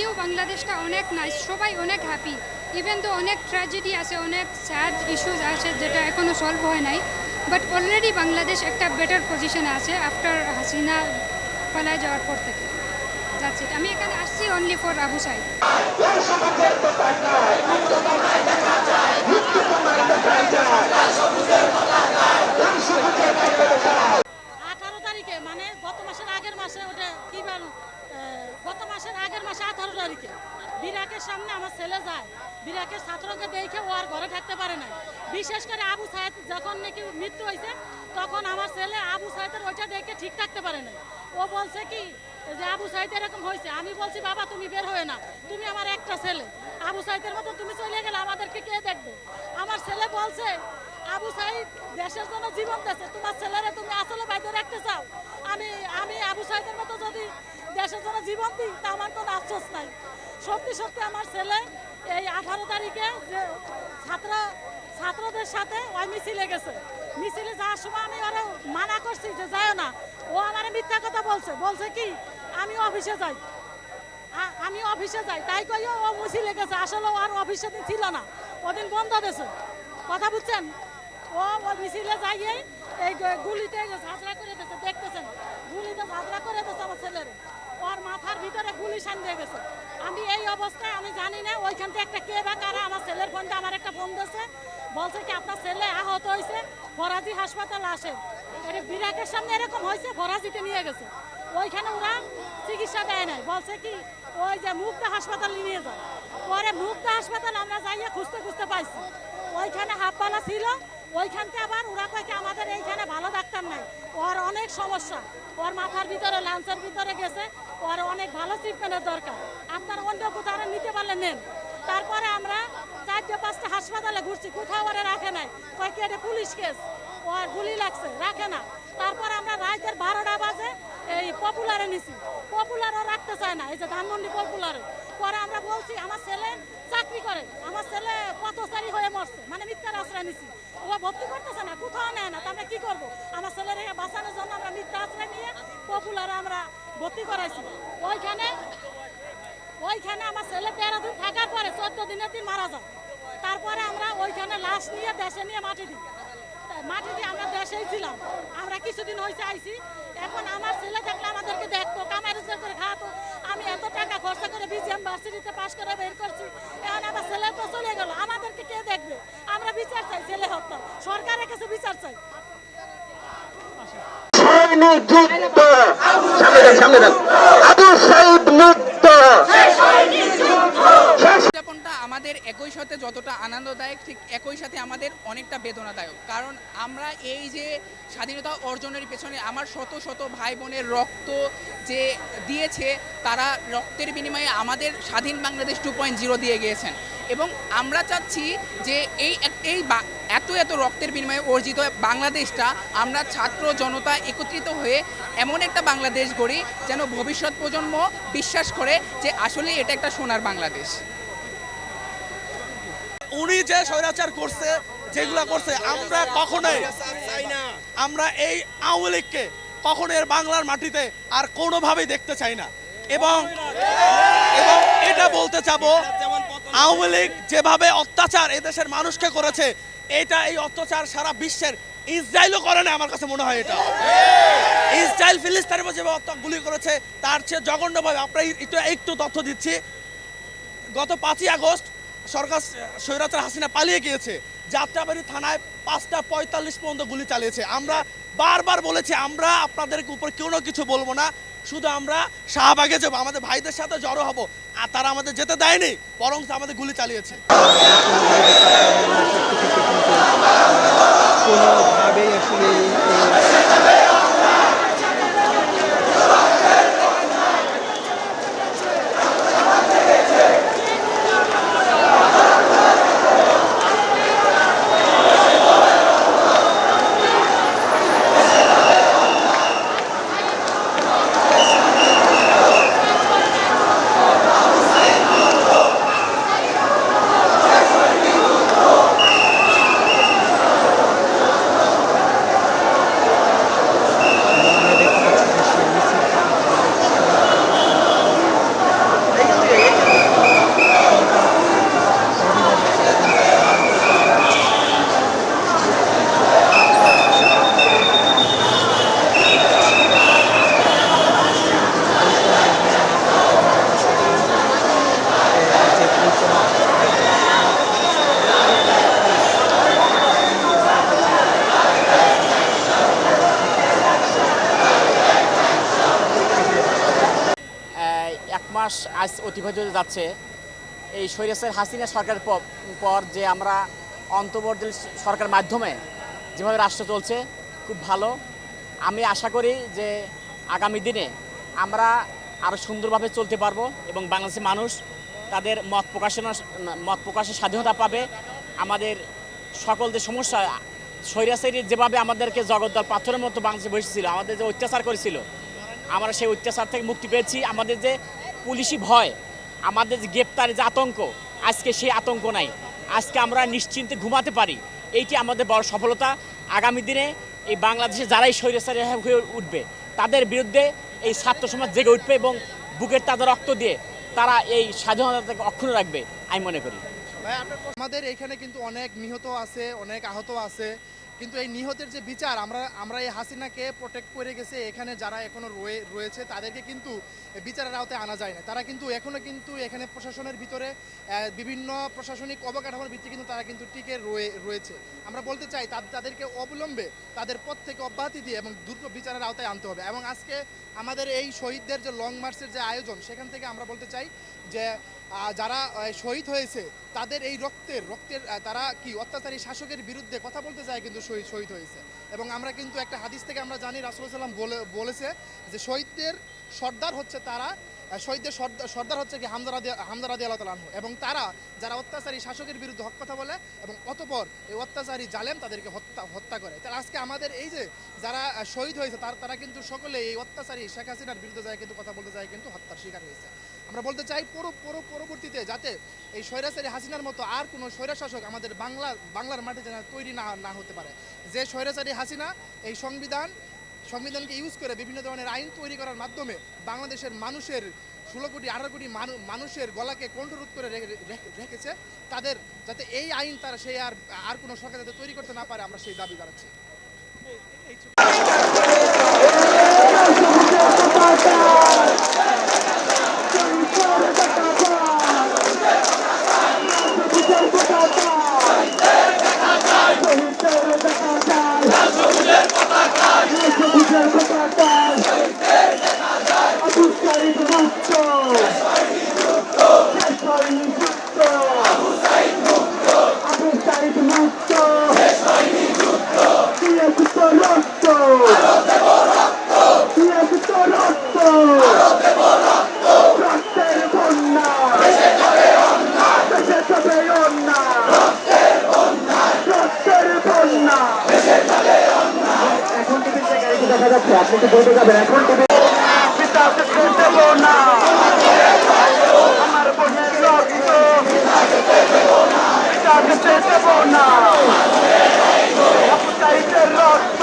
New বাংলাদেশটা অনেক nice সবাই অনেক হ্যাপি ইভেন তো অনেক ট্র্যাজেডি আছে, অনেক স্যাড ইস্যুস আছে যেটা এখনও সলভ হয় নাই বাট অলরেডি বাংলাদেশ একটা বেটার পজিশনে আছে আফটার হাসিনা পালায় যাওয়ার পর থেকে। আমি এখানে আসছি অনলি ফর আবু সাইদ আঠারো তারিখে মানে গত মাসের আগের মাসে ওটা কি বার আহ, গত মাসের আগের মাসে আঠারো তারিখে বিরাকের সামনে আমার ছেলে যায় বিরাকের ছাত্রকে দেখে ও আর ঘরে থাকতে পারে না বিশেষ করে আবু সাহেদ যখন নাকি মৃত্যু হয়েছে, তখন আমার ছেলে আবু সাহেদের ওইটা দেখে ঠিক থাকতে পারে না ও বলছে কি যে আবু সাইদ এরকম হয়েছে, আমি বলছি, বাবা, তুমি বের হয়ে না তুমি আমার একটা ছেলে। আবু সাইদের মতো তুমি চলে গেলে আমাদেরকে কে দেখবে? আমার ছেলে বলছে, আবু সাইদ, দেশের জন্য জীবন দিয়েছে। তোমার ছেলেরা তুমি আসলে বাইরে রাখতে চাও? আমি আমি আবু সাইদের মতো যদি দেশের জন্য জীবন দিই, তা আমার কোনো আফসোস নাই। সত্যি সত্যি আমার ছেলে এই আঠারো তারিখে যে ছাত্র, ছাত্রদের সাথে ওই মিছিলে গেছে। মিছিলে যাওয়ার সময় আমি ওরা মানা করছি যে যাও না। ও আমার মিথ্যা কথা বলছে। বলছে কি, আমি অফিসে যাই। আমি অফিসে যাই। তাই কই ও মিছিলে গেছে। আসলে আর অফিসে দিন ছিল না। ওদিন বন্ধ দিয়েছে। কথা বুঝছেন? ও ও মিছিলে যাইয়ে এই গুলিতে ঝাঁঝরা করে দিয়েছে, দেখতেছেন? গুলিতে ঝাঁঝরা করে দিয়েছে আমার ছেলের। ওর মাথার ভিতরে গুলি সান গেছে। আমি এই অবস্থায়, আমি জানি না ওইখান থেকে একটা কে বা কারা আমার ছেলের ফোনটা, আমার একটা ফোন দিয়েছে। বলছে কি, আপনার ছেলে আহত হয়েছে, ফরাজি হাসপাতালে আসে। এটা বিরাটের সামনে এরকম হয়েছে ফরাজিতে নিয়ে গেছে। ওইখানে ওরা চিকিৎসা দেয় নাই। বলছে কি, ওই যে মুক্তা হাসপাতালে নিয়ে যায় পরে মুক্তা হাসপাতাল আমরা যাইয়া খুঁজতে খুঁজতে পাইছি। ওইখানে হাফপালা ছিল ওইখানকে আবার ওরা কয় কি আমাদের এইখানে ভালো ডাক্তার নাই। ওর অনেক সমস্যা। ওর মাথার ভিতরে লাঞ্চের ভিতরে গেছে। ওর অনেক ভালো ট্রিটমেন্টের দরকার। আপনার অন্য কোথাও নিতে পারলে নেন। তারপরে আমরা চারটে, পাঁচটা হাসপাতালে ঘুরছি। কোথাও ওরা রাখে নাই। কয় কি এটা পুলিশ কেস? ওর গুলি লাগছে, রাখে না। তারপর আমরা রাইতের বারোটা বাজে, এই পপুলারে নিছি। পপুলারও রাখতে চায় না। এই যে ধানমন্ডি পপুলারে পরে আমরা বলছি, আমার ছেলে চাকরি করে। আমার ছেলে পথচারী হয়ে মরছে। মানে মিথ্যার আশ্রয় নিছি। ভর্তি করতেছে না, কোথাও নেয় না। আমরা কি করব? আমার ছেলের বাঁচানোর জন্য আমরা মিথ্যা আশ্রয় নিয়ে পপুলারে আমরা ভর্তি করাইছি। ওইখানে ওইখানে আমার ছেলে তেরো দিন থাকার পরে চোদ্দ দিনের দিন মারা যায় তারপরে আমরা ওইখানে লাশ নিয়ে, দেশে নিয়ে মাটি দিই। মাটি দিয়ে আমরা দেশেই ছিলাম। আমরা কিছুদিন হয়েছে আইছি। এখন আমার ছেলে দেখলে আমাদেরকে দেখতো, কামাই করে খাওয়াতো। আমি এত টাকা খরচা করে বিজিএম ভার্সিটিতে পাশ করে বের করছি। এখন আমার ছেলে তো চলে গেল। আমরা বিচার চাই ছেলে হত্যা। সরকারের কাছে বিচার চাই। সামনে সামনে আবু আমাদের একই সাথে যতটা আনন্দদায়ক ঠিক একই সাথে আমাদের অনেকটা বেদনাদায়ক। কারণ আমরা এই যে স্বাধীনতা অর্জনের পেছনে আমার শত শত ভাই বোনের রক্ত যে দিয়েছে তারা রক্তের বিনিময়ে আমাদের স্বাধীন বাংলাদেশ টু পয়েন্ট জিরো দিয়ে গিয়েছেন। এবং আমরা চাচ্ছি যে এই এই এত এত রক্তের বিনিময়ে অর্জিত বাংলাদেশটা আমরা ছাত্র জনতা একত্রিত হয়ে এমন একটা বাংলাদেশ গড়ি, যেন ভবিষ্যৎ প্রজন্ম বিশ্বাস করে যে আসলে এটা একটা সোনার বাংলাদেশ। উনি যে স্বৈরাচার করছে, যেগুলা করছে, আমরা কখনোই আমরা এই আওয়ামী লীগকে কখনো এর বাংলার মাটিতে আর কোনোভাবেই দেখতে চাই না। এবং এবং এটা বলতে চাবো আওয়ামী লীগ যেভাবে অত্যাচার এদেশের মানুষকে করেছে, এটা এই অত্যাচার সারা বিশ্বের ইসরায়েলও করে না, আমার কাছে মনে হয় এটা। ইসরায়েল ফিলিস্তিনের উপর যেভাবে অত্যা- গুলি করেছে, তার চেয়ে জঘন্যভাবে আপনার একটু একটু তথ্য দিচ্ছি। গত পাঁচই আগস্ট সরকার স্বৈরাচার হাসিনা পালিয়ে গিয়েছে। যাত্রাবাড়ি থানায় পাঁচটা পঁয়তাল্লিশ পর্যন্ত গুলি চালিয়েছে। আমরা বারবার বলেছি, আমরা আপনাদের উপর কেউ না কিছু বলব না। শুধু আমরা শাহবাগে যাব, আমাদের ভাইদের সাথে জড়ো হব। আর তারা আমাদের যেতে দেয়নি বরং আমাদের গুলি চালিয়েছে। অতিবাহিত হতে যাচ্ছে, এই স্বৈরাচার হাসিনা সরকারের পর যে আমরা অন্তর্বর্তী সরকার মাধ্যমে যেভাবে রাষ্ট্র চলছে, খুব ভালো। আমি আশা করি যে আগামী দিনে আমরা আরও সুন্দরভাবে চলতে পারব এবং বাংলাদেশের মানুষ তাদের মত প্রকাশের মত প্রকাশের স্বাধীনতা পাবে। আমাদের সকল যে সমস্যা স্বৈরাচারী যেভাবে আমাদেরকে জগদ্দল পাথরের মতো বাংলাদেশে বসেছিল, আমাদের যে অত্যাচার করেছিল, আমরা সেই অত্যাচার থেকে মুক্তি পেয়েছি। আমাদের যে পুলিশি ভয়। আমাদের যে গ্রেপ্তারের যে আতঙ্ক, আজকে সেই আতঙ্ক নাই। আজকে আমরা নিশ্চিন্তে ঘুমাতে পারি। এইটি আমাদের বড় সফলতা। আগামী দিনে এই বাংলাদেশে যারাই স্বৈরাচারী হয়ে উঠবে, তাদের বিরুদ্ধে এই ছাত্র সমাজ জেগে উঠবে এবং বুকের তাদের রক্ত দিয়ে তারা এই স্বাধীনতাকে অক্ষুণ্ণ রাখবে, আমি মনে করি। আমাদের এখানে কিন্তু অনেক নিহত আছে, অনেক আহত আছে। কিন্তু এই নিহতের যে বিচার, আমরা আমরা এই হাসিনাকে প্রোটেক্ট করে গেছে, এখানে যারা এখনও রয়ে, রয়েছে, তাদেরকে কিন্তু বিচারের আওতায় আনা যায় না। তারা কিন্তু এখনও কিন্তু এখানে প্রশাসনের ভিতরে বিভিন্ন প্রশাসনিক অবকাঠামোর ভিত্তি কিন্তু তারা কিন্তু টিকে রয়ে, রয়েছে। আমরা বলতে চাই তাদেরকে অবলম্বে তাদের পথ থেকে অব্যাহতি দিয়ে এবং দ্রুত বিচারের আওতায় আনতে হবে। এবং আজকে আমাদের এই শহীদদের যে লং মার্চের যে আয়োজন, সেখান থেকে আমরা বলতে চাই যে যারা শহীদ হয়েছে, তাদের এই রক্তের রক্তের তারা কি অত্যাচারী শাসকের বিরুদ্ধে কথা বলতে চায় কিন্তু শহীদ শহীদ হয়েছে। এবং আমরা কিন্তু একটা হাদিস থেকে আমরা জানি, রাসুল সাল্লাম বলে, বলেছে যে, শহীদদের সর্দার হচ্ছে তারা শহীদদের সর্দার সর্দার হচ্ছে কি হামদারাদি হামদারাদি আল্লাহ এবং তারা যারা অত্যাচারী শাসকের বিরুদ্ধে হক কথা বলে এবং অতপর এই অত্যাচারী জালেম তাদেরকে হত্যা হত্যা করে। তাহলে আজকে আমাদের এই যে, যারা শহীদ হয়েছে, তার, তারা কিন্তু সকলে এই অত্যাচারী শেখ হাসিনার বিরুদ্ধে যায় কিন্তু কথা বলতে যায় কিন্তু হত্যার শিকার হয়েছে। আমরা বলতে চাই পুরো পুরো, পরবর্তীতে যাতে এই স্বৈরাচারী হাসিনার মতো আর কোনো স্বৈরাশাসক আমাদের বাংলা, বাংলার মাঠে যেন তৈরি না না হতে পারে। যে স্বৈরাচারী হাসিনা এই সংবিধান, সংবিধানকে ইউজ করে বিভিন্ন ধরনের আইন তৈরি করার মাধ্যমে বাংলাদেশের মানুষের ষোলো কোটি, আঠারো কোটি মানুষের গলাকে কণ্ঠরোধ করে রেখে- রেখে- রেখেছে, তাদের যাতে এই আইন তারা সেই আর আর কোনো সরকার যাতে তৈরি করতে না পারে, আমরা সেই দাবি জানাচ্ছি। এখন যাচ্ছে আপনি কি বলতে যাবেন এখন টিভি রক্ত